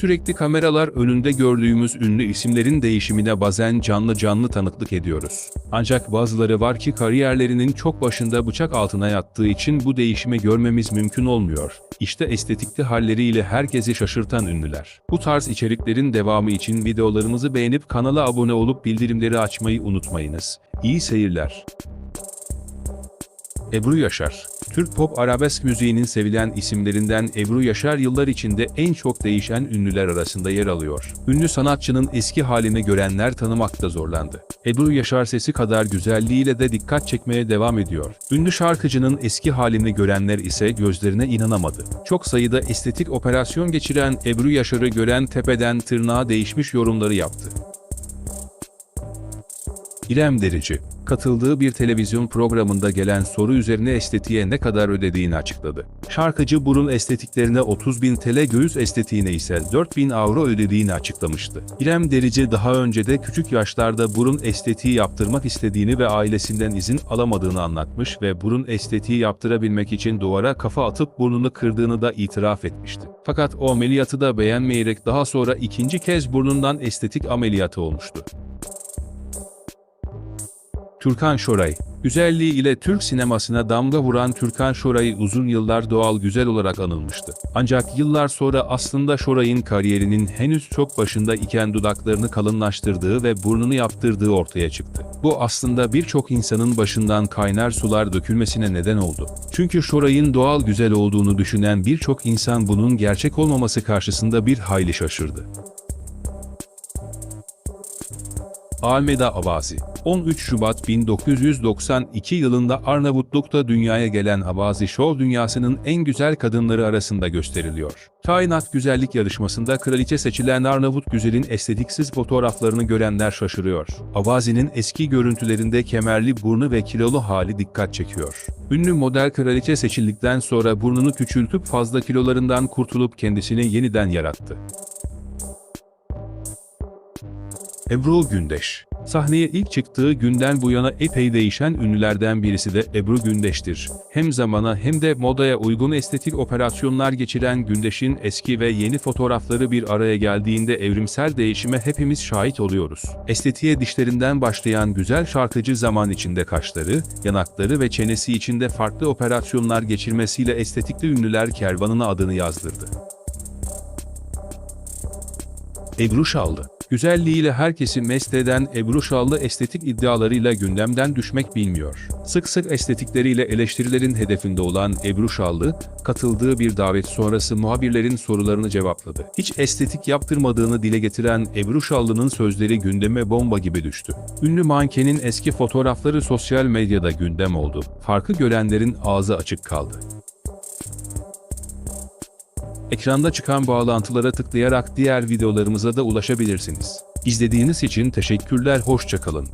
Sürekli kameralar önünde gördüğümüz ünlü isimlerin değişimine bazen canlı canlı tanıklık ediyoruz. Ancak bazıları var ki kariyerlerinin çok başında bıçak altına yattığı için bu değişimi görmemiz mümkün olmuyor. İşte estetikli halleriyle herkesi şaşırtan ünlüler. Bu tarz içeriklerin devamı için videolarımızı beğenip kanala abone olup bildirimleri açmayı unutmayınız. İyi seyirler. Ebru Yaşar Türk pop arabesk müziğinin sevilen isimlerinden Ebru Yaşar yıllar içinde en çok değişen ünlüler arasında yer alıyor. Ünlü sanatçının eski halini görenler tanımakta zorlandı. Ebru Yaşar sesi kadar güzelliğiyle de dikkat çekmeye devam ediyor. Ünlü şarkıcının eski halini görenler ise gözlerine inanamadı. Çok sayıda estetik operasyon geçiren Ebru Yaşar'ı gören tepeden tırnağa değişmiş yorumları yaptı. İrem Derici, katıldığı bir televizyon programında gelen soru üzerine estetiğe ne kadar ödediğini açıkladı. Şarkıcı burun estetiklerine 30 bin TL göğüs estetiğine ise 4 bin avro ödediğini açıklamıştı. İrem Derici daha önce de küçük yaşlarda burun estetiği yaptırmak istediğini ve ailesinden izin alamadığını anlatmış ve burun estetiği yaptırabilmek için duvara kafa atıp burnunu kırdığını da itiraf etmişti. Fakat o ameliyatı da beğenmeyerek daha sonra ikinci kez burnundan estetik ameliyatı olmuştu. Türkan Şoray Güzelliği ile Türk sinemasına damga vuran Türkan Şoray uzun yıllar doğal güzel olarak anılmıştı. Ancak yıllar sonra aslında Şoray'ın kariyerinin henüz çok başında iken dudaklarını kalınlaştırdığı ve burnunu yaptırdığı ortaya çıktı. Bu aslında birçok insanın başından kaynar sular dökülmesine neden oldu. Çünkü Şoray'ın doğal güzel olduğunu düşünen birçok insan bunun gerçek olmaması karşısında bir hayli şaşırdı. Almeda Avazi 13 Şubat 1992 yılında Arnavutluk'ta dünyaya gelen Avazi şov dünyasının en güzel kadınları arasında gösteriliyor. Kainat güzellik yarışmasında kraliçe seçilen Arnavut güzelin estetiksiz fotoğraflarını görenler şaşırıyor. Avazi'nin eski görüntülerinde kemerli burnu ve kilolu hali dikkat çekiyor. Ünlü model kraliçe seçildikten sonra burnunu küçültüp fazla kilolarından kurtulup kendisini yeniden yarattı. Ebru Gündeş Sahneye ilk çıktığı günden bu yana epey değişen ünlülerden birisi de Ebru Gündeş'tir. Hem zamana hem de modaya uygun estetik operasyonlar geçiren Gündeş'in eski ve yeni fotoğrafları bir araya geldiğinde evrimsel değişime hepimiz şahit oluyoruz. Estetiğe dişlerinden başlayan güzel şarkıcı zaman içinde kaşları, yanakları ve çenesi içinde farklı operasyonlar geçirmesiyle estetikli ünlüler kervanına adını yazdırdı. Ebru Şallı Güzelliğiyle herkesi mest eden Ebru Şallı estetik iddialarıyla gündemden düşmek bilmiyor. Sık sık estetikleriyle eleştirilerin hedefinde olan Ebru Şallı, katıldığı bir davet sonrası muhabirlerin sorularını cevapladı. Hiç estetik yaptırmadığını dile getiren Ebru Şallı'nın sözleri gündeme bomba gibi düştü. Ünlü mankenin eski fotoğrafları sosyal medyada gündem oldu. Farkı görenlerin ağzı açık kaldı. Ekranda çıkan bağlantılara tıklayarak diğer videolarımıza da ulaşabilirsiniz. İzlediğiniz için teşekkürler, hoşçakalın.